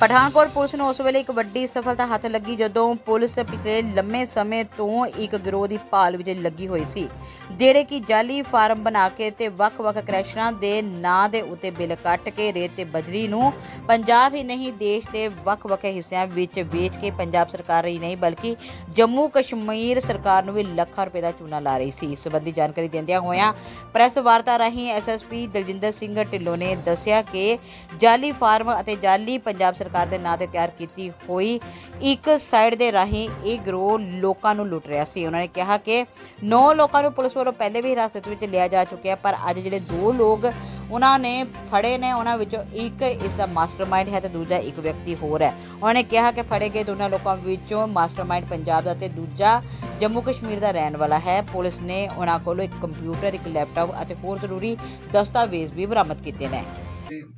Pathankot police ਨੂੰ ਉਸ ਵੇਲੇ ਇੱਕ ਵੱਡੀ ਸਫਲਤਾ ਹੱਥ ਲੱਗੀ ਜਦੋਂ ਪੁਲਿਸ ਪਿਛਲੇ ਲੰਮੇ ਸਮੇਂ ਤੋਂ ਇੱਕ ਗਿਰੋਹ ਦੀ ਭਾਲ ਵਿੱਚ ਲੱਗੀ ਹੋਈ ਸੀ, ਜਿਹੜੇ ਕਿ ਜਾਲੀ ਫਾਰਮ ਬਣਾ ਕੇ ਤੇ ਵੱਖ-ਵੱਖ ਕ੍ਰੈਸ਼ਰਾਂ ਦੇ ਨਾਂ ਦੇ ਉੱਤੇ ਬਿੱਲ ਕੱਟ ਕੇ ਰੇਤ ਤੇ ਬਜਰੀ ਨੂੰ ਪੰਜਾਬ ਹੀ ਨਹੀਂ, ਦੇਸ਼ ਦੇ ਵੱਖ-ਵੱਖ ਹਿੱਸਿਆਂ ਵਿੱਚ ਵੇਚ ਕੇ ਪੰਜਾਬ ਸਰਕਾਰ ਹੀ ਨਹੀਂ, ਬਲਕਿ ਜੰਮੂ ਕਸ਼ਮੀਰ ਸਰਕਾਰ ਨੂੰ ਵੀ ਲੱਖਾਂ ਰੁਪਏ ਦਾ ਚੂਨਾ ਲਾ ਰਹੀ ਸੀ। ਇਸ ਸੰਬੰਧੀ ਜਾਣਕਾਰੀ ਦਿੰਦਿਆਂ ਹੋਇਆਂ ਪ੍ਰੈਸ ਵਾਰਤਾ ਰਾਹੀਂ ਐਸਐਸਪੀ ਦਲਜਿੰਦਰ ਸਿੰਘ ਢਿੱਲੋਂ ਨੇ ਦੱਸਿਆ ਕਿ ਜਾਲੀ ਫਾਰਮ ਅਤੇ ਜਾਲੀ ਪੰਜਾਬ ਸਰਕਾਰ ਦੇ ਨਾਂ ਤੇ ਤਿਆਰ ਕੀਤੀ ਹੋਈ ਇੱਕ ਸਾਈਡ ਦੇ ਰਾਹੀਂ ਇਹ ਗਰੋਹ ਲੋਕਾਂ ਨੂੰ ਲੁੱਟ ਰਿਹਾ ਸੀ। ਉਹਨਾਂ ਨੇ ਕਿਹਾ ਕਿ 9 ਲੋਕਾਂ ਨੂੰ ਪੁਲਿਸ ਵੱਲੋਂ ਪਹਿਲੇ ਵੀ ਹਿਰਾਸਤ ਵਿੱਚ ਲਿਆ ਜਾ ਚੁੱਕਿਆ, ਪਰ ਅੱਜ ਜਿਹੜੇ ਦੋ ਲੋਕ ਉਹਨਾਂ ਨੇ ਫੜੇ ਨੇ, ਉਹਨਾਂ ਵਿੱਚੋਂ ਇੱਕ ਇਸ ਦਾ ਮਾਸਟਰਮਾਈਂਡ ਹੈ ਤੇ ਦੂਜਾ ਇੱਕ ਵਿਅਕਤੀ ਹੋਰ ਹੈ। ਉਹਨਾਂ ਨੇ ਕਿਹਾ ਕਿ ਫੜੇ ਗਏ ਦੋਨਾਂ ਲੋਕਾਂ ਵਿੱਚੋਂ ਮਾਸਟਰਮਾਈਂਡ ਪੰਜਾਬ ਦਾ ਤੇ ਦੂਜਾ ਜੰਮੂ ਕਸ਼ਮੀਰ ਦਾ ਰਹਿਣ ਵਾਲਾ ਹੈ। ਪੁਲਿਸ ਨੇ ਉਹਨਾਂ ਕੋਲੋਂ ਇੱਕ ਕੰਪਿਊਟਰ, ਇੱਕ ਲੈਪਟਾਪ ਅਤੇ ਹੋਰ ਜ਼ਰੂਰੀ ਦਸਤਾਵੇਜ਼ ਵੀ ਬਰਾਮਦ ਕੀਤੇ ਨੇ।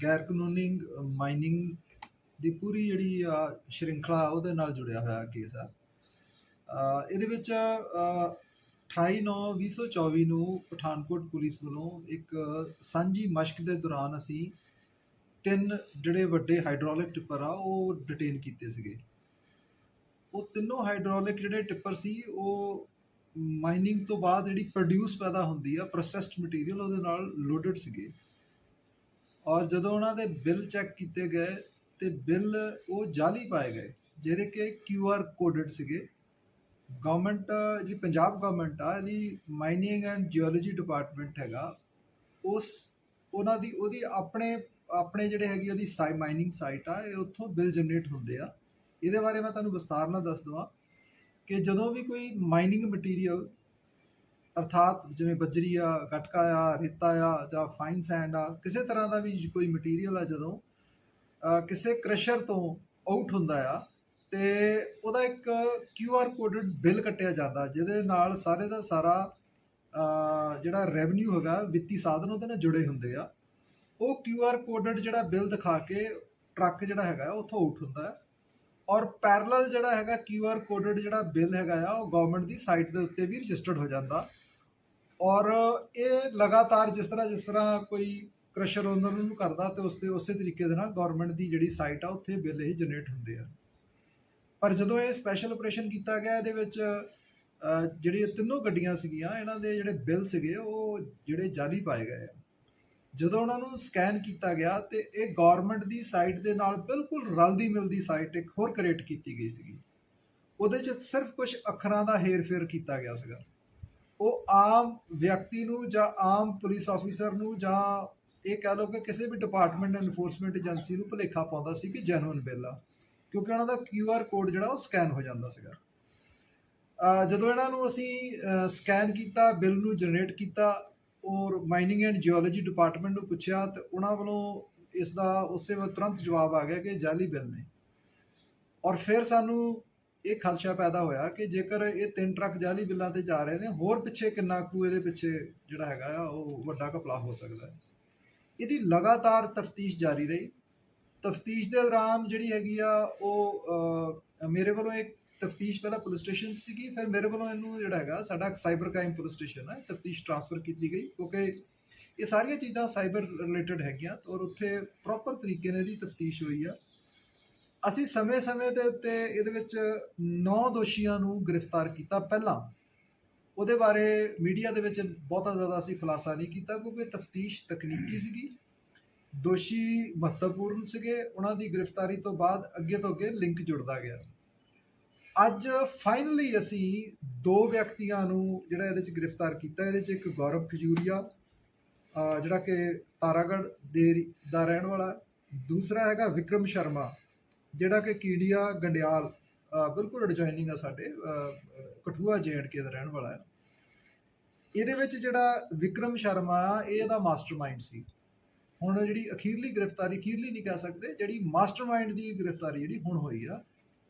ਗੈਰ ਕਾਨੂੰਨੀ ਮਾਈਨਿੰਗ ਦੀ ਪੂਰੀ ਜਿਹੜੀ ਆ ਸ਼੍ਰਿੰਖਲਾ ਉਹਦੇ ਨਾਲ ਜੁੜਿਆ ਹੋਇਆ ਕੇਸ ਆ। ਇਹਦੇ ਵਿੱਚ ਅ, 28/9/2024 ਨੂੰ ਪਠਾਨਕੋਟ ਪੁਲਿਸ ਵੱਲੋਂ ਇੱਕ ਸਾਂਝੀ ਮਸ਼ਕ ਦੇ ਦੌਰਾਨ ਅਸੀਂ ਤਿੰਨ ਜਿਹੜੇ ਵੱਡੇ ਹਾਈਡ੍ਰੋਲਿਕ ਟਿੱਪਰ ਆ ਉਹ ਡਿਟੇਨ ਕੀਤੇ ਸੀਗੇ। ਉਹ ਤਿੰਨੋਂ ਹਾਈਡ੍ਰੋਲਿਕ ਜਿਹੜੇ ਟਿੱਪਰ ਸੀ ਉਹ ਮਾਈਨਿੰਗ ਤੋਂ ਬਾਅਦ ਜਿਹੜੀ ਪ੍ਰੋਡਿਊਸ ਪੈਦਾ ਹੁੰਦੀ ਆ ਪ੍ਰੋਸੈਸਡ ਮਟੀਰੀਅਲ ਉਹਦੇ ਨਾਲ ਲੋਡਡ ਸੀਗੇ। ਔਰ ਜਦੋਂ ਉਹਨਾਂ ਦੇ ਬਿੱਲ ਚੈੱਕ ਕੀਤੇ ਗਏ ਤੇ ਬਿੱਲ ਉਹ ਜਾਲੀ ਪਾਏ ਗਏ, ਜਿਹੜੇ ਕਿ ਕਿਊ ਆਰ ਕੋਡਡ ਸੀਗੇ। ਗਵਰਨਮੈਂਟ ਜਿਹੜੀ ਪੰਜਾਬ ਗਵਰਨਮੈਂਟ ਆ, ਇਹਦੀ ਮਾਈਨਿੰਗ ਐਂਡ ਜੀਓਲੋਜੀ ਡਿਪਾਰਟਮੈਂਟ ਹੈਗਾ, ਉਸ, ਉਹਨਾਂ ਦੀ, ਉਹਦੀ ਆਪਣੇ ਆਪਣੇ ਜਿਹੜੇ ਹੈਗੀ ਉਹਦੀ ਸਾਈ ਮਾਈਨਿੰਗ ਸਾਈਟ ਆ, ਇਹ ਉੱਥੋਂ ਬਿੱਲ ਜਨਰੇਟ ਹੁੰਦੇ ਆ। ਇਹਦੇ ਬਾਰੇ ਮੈਂ ਤੁਹਾਨੂੰ ਵਿਸਤਾਰ ਨਾਲ ਦੱਸ ਦਵਾਂ ਕਿ ਜਦੋਂ ਵੀ ਕੋਈ ਮਾਈਨਿੰਗ ਮਟੀਰੀਅਲ ਅਰਥਾਤ ਜਿਵੇਂ ਬੱਜਰੀ ਆ, ਗਟਕਾ ਆ, ਰੇਤਾ ਆ ਜਾਂ ਫਾਈਨ ਸੈਂਡ ਆ, ਕਿਸੇ ਤਰ੍ਹਾਂ ਦਾ ਵੀ ਕੋਈ ਮਟੀਰੀਅਲ ਆ ਜਦੋਂ ਕਿਸੇ ਕ੍ਰਸ਼ਰ ਤੋਂ ਆਊਟ ਹੁੰਦਾ ਆ, ਤੇ ਉਹਦਾ ਇੱਕ ਕਿਊ ਆਰ ਕੋਡਡ ਬਿੱਲ ਕੱਟਿਆ ਜਾਂਦਾ, ਜਿਹਦੇ ਨਾਲ ਸਾਰੇ ਦਾ ਸਾਰਾ ਜਿਹੜਾ ਰੈਵਨਿਊ ਹੈਗਾ, ਵਿੱਤੀ ਸਾਧਨ ਉਹਦੇ ਨਾਲ ਜੁੜੇ ਹੁੰਦੇ ਆ। ਉਹ ਕਿਊ ਆਰ ਕੋਡਡ ਜਿਹੜਾ ਬਿੱਲ ਦਿਖਾ ਕੇ ਟਰੱਕ ਜਿਹੜਾ ਹੈਗਾ, ਉੱਥੋਂ ਆਊਟ ਹੁੰਦਾ ਹੈ। ਔਰ ਪੈਰਲਲ ਜਿਹੜਾ ਹੈਗਾ ਕਿਊ ਆਰ ਕੋਡਡ ਜਿਹੜਾ ਬਿੱਲ ਹੈਗਾ ਆ, ਉਹ ਗਵਰਨਮੈਂਟ ਦੀ ਸਾਈਟ ਦੇ ਉੱਤੇ ਵੀ ਰਜਿਸਟਰਡ ਹੋ ਜਾਂਦਾ। ਔਰ ਇਹ ਲਗਾਤਾਰ ਜਿਸ ਤਰ੍ਹਾਂ ਜਿਸ ਤਰ੍ਹਾਂ ਕੋਈ ਕ੍ਰਸ਼ਰ ਓਨਰ ਨੂੰ ਕਰਦਾ ਤੇ ਉਸ ਤੇ ਉਸੇ ਤਰੀਕੇ ਦੇ ਨਾਲ ਗਵਰਨਮੈਂਟ ਦੀ ਜਿਹੜੀ ਸਾਈਟ ਆ ਉੱਥੇ ਬਿੱਲ ਹੀ ਜਨਰੇਟ ਹੁੰਦੇ ਆ। ਪਰ ਜਦੋਂ ਇਹ ਸਪੈਸ਼ਲ ਆਪਰੇਸ਼ਨ ਕੀਤਾ ਗਿਆ ਇਹਦੇ ਵਿੱਚ ਅਹ, ਜਿਹੜੀ ਤਿੰਨੋਂ ਗੱਡੀਆਂ ਸੀਗੀਆਂ ਇਹਨਾਂ ਦੇ ਜਿਹੜੇ ਬਿੱਲ ਸੀਗੇ ਉਹ ਜਿਹੜੇ ਜਾਲੀ ਪਾਏ ਗਏ ਆ। ਜਦੋਂ ਉਹਨਾਂ ਨੂੰ ਸਕੈਨ ਕੀਤਾ ਗਿਆ ਤੇ ਇਹ ਗਵਰਨਮੈਂਟ ਦੀ ਸਾਈਟ ਦੇ ਨਾਲ ਬਿਲਕੁਲ ਰਲਦੀ ਮਿਲਦੀ ਸਾਈਟ ਇੱਕ ਹੋਰ ਕ੍ਰੀਏਟ ਕੀਤੀ ਗਈ ਸੀਗੀ। ਉਹਦੇ 'ਚ ਸਿਰਫ ਕੁਝ ਅੱਖਰਾਂ ਦਾ ਹੇਰ-ਫੇਰ ਕੀਤਾ ਗਿਆ ਸੀਗਾ। ਉਹ ਆਮ ਵਿਅਕਤੀ ਨੂੰ ਜਾਂ ਆਮ ਪੁਲਿਸ ਆਫੀਸਰ ਨੂੰ ਜਾਂ ਇਹ ਕਹਿ ਲਓ ਕਿ ਕਿਸੇ ਵੀ ਡਿਪਾਰਟਮੈਂਟ ਐਨਫੋਰਸਮੈਂਟ ਏਜੰਸੀ ਨੂੰ ਭੁਲੇਖਾ ਪਾਉਂਦਾ ਸੀ ਕਿ ਜੈਨੂਇਨ ਬਿੱਲ ਆ, ਕਿਉਂਕਿ ਉਹਨਾਂ ਦਾ ਕਿਊ ਆਰ ਕੋਡ ਜਿਹੜਾ ਉਹ ਸਕੈਨ ਹੋ ਜਾਂਦਾ ਸੀਗਾ। ਜਦੋਂ ਇਹਨਾਂ ਨੂੰ ਅਸੀਂ ਸਕੈਨ ਕੀਤਾ ਬਿੱਲ ਨੂੰ ਜਨਰੇਟ ਕੀਤਾ ਔਰ ਮਾਈਨਿੰਗ ਐਂਡ ਜੀਓਲੋਜੀ ਡਿਪਾਰਟਮੈਂਟ ਨੂੰ ਪੁੱਛਿਆ ਤੇ ਉਹਨਾਂ ਵੱਲੋਂ ਇਸ ਦਾ ਉਸੇ ਵਕਤ ਤੁਰੰਤ ਜਵਾਬ ਆ ਗਿਆ ਕਿ ਇਹ ਜਾਲੀ ਬਿੱਲ ਨੇ। ਔਰ ਫਿਰ ਸਾਨੂੰ ਇਹ ਖਦਸ਼ਾ ਪੈਦਾ ਹੋਇਆ ਕਿ ਜੇਕਰ ਇਹ ਤਿੰਨ ਟਰੱਕ ਜਾਲੀ ਬਿੱਲਾਂ ਤੇ ਜਾ ਰਹੇ ਨੇ, ਹੋਰ ਪਿੱਛੇ ਕਿੰਨਾ ਕੁ ਇਹਦੇ ਪਿੱਛੇ ਜਿਹੜਾ ਹੈਗਾ ਆ, ਉਹ ਵੱਡਾ ਘਪਲਾ ਹੋ ਸਕਦਾ ਹੈ। ਇਹਦੀ ਲਗਾਤਾਰ ਤਫਤੀਸ਼ ਜਾਰੀ ਰਹੀ। ਤਫਤੀਸ਼ ਦੇ ਦੌਰਾਨ ਜਿਹੜੀ ਹੈਗੀ ਆ, ਉਹ ਮੇਰੇ ਵੱਲੋਂ ਇੱਕ ਤਫਤੀਸ਼ ਪਹਿਲਾਂ ਪੁਲਿਸ ਸਟੇਸ਼ਨ ਸੀਗੀ, ਫਿਰ ਮੇਰੇ ਵੱਲੋਂ ਇਹਨੂੰ ਜਿਹੜਾ ਹੈਗਾ, ਸਾਡਾ ਸਾਈਬਰ ਕ੍ਰਾਈਮ ਪੁਲਿਸ ਸਟੇਸ਼ਨ ਹੈ ਤਫਤੀਸ਼ ਟ੍ਰਾਂਸਫਰ ਕੀਤੀ ਗਈ, ਕਿਉਂਕਿ ਇਹ ਸਾਰੀਆਂ ਚੀਜ਼ਾਂ ਸਾਈਬਰ ਰਿਲੇਟਡ ਹੈਗੀਆਂ ਔਰ ਉੱਥੇ ਪ੍ਰੋਪਰ ਤਰੀਕੇ ਨਾਲ ਇਹਦੀ ਤਫਤੀਸ਼ ਹੋਈ ਆ। ਅਸੀਂ ਸਮੇਂ-ਸਮੇਂ ਦੇ ਉੱਤੇ ਇਹਦੇ ਵਿੱਚ 9 ਦੋਸ਼ੀਆਂ ਨੂੰ ਗ੍ਰਿਫਤਾਰ ਕੀਤਾ ਪਹਿਲਾਂ। ਉਹਦੇ ਬਾਰੇ ਮੀਡੀਆ ਦੇ ਵਿੱਚ ਬਹੁਤਾ ਜ਼ਿਆਦਾ ਅਸੀਂ ਖੁਲਾਸਾ ਨਹੀਂ ਕੀਤਾ ਕਿਉਂਕਿ ਤਫਤੀਸ਼ ਤਕਨੀਕੀ ਸੀਗੀ। ਦੋਸ਼ੀ ਮਹੱਤਵਪੂਰਨ ਸੀਗੇ। ਉਹਨਾਂ ਦੀ ਗ੍ਰਿਫਤਾਰੀ ਤੋਂ ਬਾਅਦ ਅੱਗੇ ਤੋਂ ਅੱਗੇ ਲਿੰਕ ਜੁੜਦਾ ਗਿਆ। ਅੱਜ ਫਾਈਨਲੀ ਅਸੀਂ ਦੋ ਵਿਅਕਤੀਆਂ ਨੂੰ ਜਿਹੜਾ ਇਹਦੇ ਚ ਗ੍ਰਿਫਤਾਰ ਕੀਤਾ, ਇਹਦੇ ਚ ਇੱਕ ਗੌਰਵ ਖਜੂਰੀਆ ਜਿਹੜਾ ਕਿ ਤਾਰਾਗੜ੍ਹ ਦੇ ਦਾ ਰਹਿਣ ਵਾਲਾ, ਦੂਸਰਾ ਹੈਗਾ ਵਿਕਰਮ ਸ਼ਰਮਾ, ਜਿਹੜਾ ਕਿ ਕੀੜੀਆ ਗੰਡਿਆਲ ਬਿਲਕੁਲ ਅਡਜੋਇਨਿੰਗ ਆ ਸਾਡੇ, ਅਹ ਕਠੂਆ ਜੇਐਂਡਕੇ ਦਾ ਰਹਿਣ ਵਾਲਾ ਹੈ। ਇਹਦੇ ਵਿੱਚ ਜਿਹੜਾ ਵਿਕਰਮ ਸ਼ਰਮਾ ਆ ਇਹ ਇਹਦਾ ਮਾਸਟਰਮਾਈਂਡ ਸੀ। ਹੁਣ ਜਿਹੜੀ ਅਖੀਰਲੀ ਗ੍ਰਿਫਤਾਰੀ, ਅਖੀਰਲੀ ਨਹੀਂ ਕਹਿ ਸਕਦੇ, ਜਿਹੜੀ ਮਾਸਟਰਮਾਈਂਡ ਦੀ ਗ੍ਰਿਫਤਾਰੀ ਜਿਹੜੀ ਹੁਣ ਹੋਈ ਆ,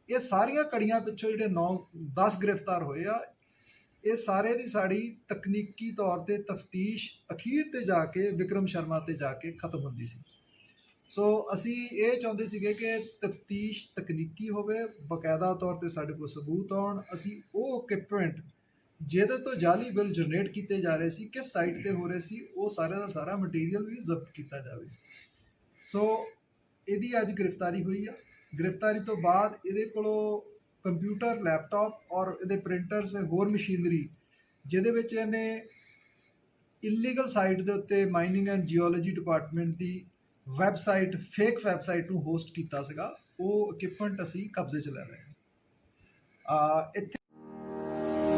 ਇਹ ਸਾਰੀਆਂ ਕੜੀਆਂ ਪਿੱਛੋਂ ਜਿਹੜੇ 9 10 ਗ੍ਰਿਫਤਾਰ ਹੋਏ ਆ, ਇਹ ਸਾਰੇ ਦੀ ਸਾਡੀ ਤਕਨੀਕੀ ਤੌਰ ਤੇ ਤਫਤੀਸ਼ ਅਖੀਰ ਤੇ ਜਾ ਕੇ, ਵਿਕਰਮ ਸ਼ਰਮਾ ਤੇ ਜਾ ਕੇ ਖਤਮ ਹੁੰਦੀ ਸੀ। ਸੋ ਅਸੀਂ ਇਹ ਚਾਹੁੰਦੇ ਸੀਗੇ ਕਿ ਤਫਤੀਸ਼ ਤਕਨੀਕੀ ਹੋਵੇ, ਬਕਾਇਦਾ ਤੌਰ ਤੇ ਸਾਡੇ ਕੋਲ ਸਬੂਤ ਆਉਣ, ਅਸੀਂ ਉਹ ਇਕਵਿਪਮੈਂਟ ਜਿਹਦੇ ਤੋਂ ਜਾਲੀ ਬਿੱਲ ਜਨਰੇਟ ਕੀਤੇ ਜਾ ਰਹੇ ਸੀ, ਕਿਸ ਸਾਈਟ ਤੇ ਹੋ ਰਹੇ ਸੀ, ਉਹ ਸਾਰੇ ਦਾ ਸਾਰਾ ਮਟੀਰੀਅਲ ਵੀ ਜ਼ਬਤ ਕੀਤਾ ਜਾਵੇ। ਸੋ ਇਹਦੀ ਅੱਜ ਗ੍ਰਿਫਤਾਰੀ ਹੋਈ ਆ। ਗ੍ਰਿਫਤਾਰੀ ਤੋਂ ਬਾਅਦ ਇਹਦੇ ਕੋਲੋਂ ਕੰਪਿਊਟਰ ਲੈਪਟਾਪ ਔਰ ਇਹਦੇ ਪ੍ਰਿੰਟਰਸ ਹੋਰ ਮਸ਼ੀਨਰੀ ਜਿਹਦੇ ਵਿੱਚ ਇਹਨੇ ਇਲੀਗਲ ਸਾਈਟ ਦੇ ਉੱਤੇ ਮਾਈਨਿੰਗ ਐਂਡ ਜੀਓਲੋਜੀ ਡਿਪਾਰਟਮੈਂਟ ਦੀ ਵੈਬਸਾਈਟ ਫੇਕ ਵੈਬਸਾਈਟ ਨੂੰ ਹੋਸਟ ਕੀਤਾ ਸੀਗਾ। ਉਹ ਇਕਵਿਪਮੈਂਟ ਅਸੀਂ ਕਬਜ਼ੇ 'ਚ ਲੈ ਰਹੇ ਹਾਂ। ਆ, ਇੱਥੇ